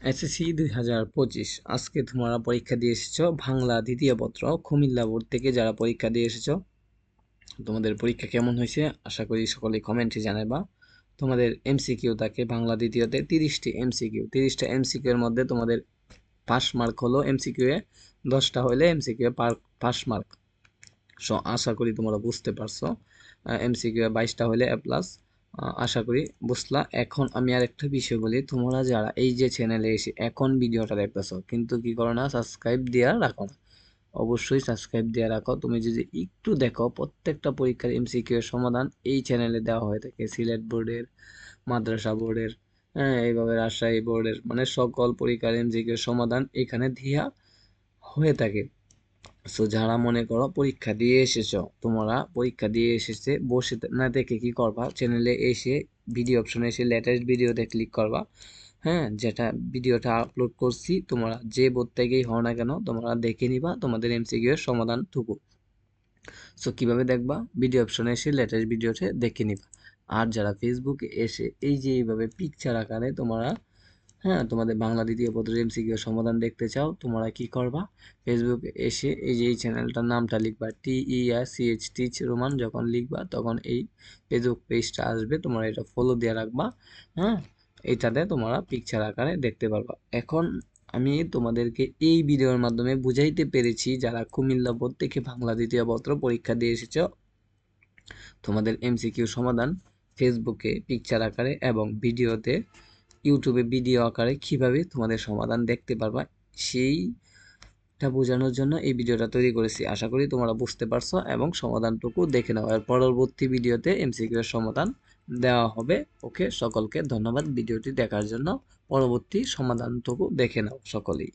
SSC দুই হাজার পঁচিশ। আজকে তোমরা পরীক্ষা দিয়ে এসেছ বাংলা দ্বিতীয় পত্র, কুমিল্লা বোর্ড থেকে যারা পরীক্ষা দিয়ে এসেছ, তোমাদের পরীক্ষা কেমন হয়েছে? আশা করি সকলে কমেন্টে জানাবা তোমাদের এমসিকিউ থাকে বাংলা দ্বিতীয়তে তিরিশটি এমসিকিউ তিরিশটা এমসিকিউ এর মধ্যে তোমাদের পাস মার্ক হলো এমসিকিউ এ, দশটা হলে এমসিকিউ এ পাস মার্ক সো আশা করি তোমরা বুঝতে পারছ। এমসিকিউ এ বাইশটা হলে এ প্লাস আশা করি বুঝলা। এখন আমি আর একটা বিষয় বলি, তোমরা যারা এই যে চ্যানেলে এসে এখন ভিডিওটা দেখতেছো, কিন্তু কি করো না সাবস্ক্রাইব দেওয়া রাখো না। অবশ্যই সাবস্ক্রাইব দিয়ে রাখো। তুমি যদি একটু দেখো, প্রত্যেকটা পরীক্ষার এমসিকিউ এর সমাধান এই চ্যানেলে দেওয়া হয়ে থাকে। সিলেট বোর্ডের, মাদ্রাসা বোর্ডের হ্যাঁ এইভাবে রাজশাহী বোর্ডের মানে সকল পরীক্ষার এমসিকিউ এর সমাধান এখানে দিয়া হয়ে থাকে। সো যারা মনে করো পরীক্ষা দিয়ে এসেছ, তোমরা পরীক্ষা দিয়ে এসেছে, বসে না দেখে কি করবা? চ্যানেলে এসে ভিডিও অপশনে এসে লেটেস্ট ভিডিওতে ক্লিক করবা। হ্যাঁ যেটা ভিডিওটা আপলোড করছি, তোমরা যে বোধ থেকেই হও না কেন, তোমরা দেখে নিবা, তোমাদের এমসিকিউ এর সমাধানটুকু সো কীভাবে দেখবা? ভিডিও অপশনে এসে লেটেস্ট ভিডিওতে দেখে নিবা। আর যারা ফেসবুকে এসে এই যে এইভাবে পিকচার আকারে তোমরা হ্যাঁ তোমাদের বাংলা দ্বিতীয় পত্র এমসিকিউ সমাধান দেখতে চাও, তোমরা কি করবা? ফেসবুকে এসে এই যে এই চ্যানেলটার নামটা লিখবা T E R C H teach Roman যখন লিখবা, তখন এই ফেসবুক পেজটা আসবে, তোমরা এটা ফলো দিয়ে রাখবা হ্যাঁ? এটাতে তোমরা পিকচার আকারে দেখতে পারবা। এখন আমি তোমাদেরকে এই ভিডিওর মাধ্যমে বুঝাইতে পেরেছি, যারা কুমিল্লা বোর্ড থেকে বাংলা দ্বিতীয় পত্র পরীক্ষা দিয়ে এসেছ, তোমাদের এমসিকিউ সমাধান ফেসবুকে পিকচার আকারে এবং ভিডিওতে ইউটিউবে ভিডিও আকারে কীভাবে তোমাদের সমাধান দেখতে পারবা, সেইটা বোঝানোর জন্য এই ভিডিওটা তৈরি করেছি। আশা করি তোমরা বুঝতে পারছ এবং সমাধানটুকু দেখে নাও। আর পরবর্তী ভিডিওতে এমসিকিউ এর সমাধান দেওয়া হবে। ওকে, সকলকে ধন্যবাদ। ভিডিওটি দেখার জন্য পরবর্তী সমাধানটুকু দেখে নাও, সকলেই।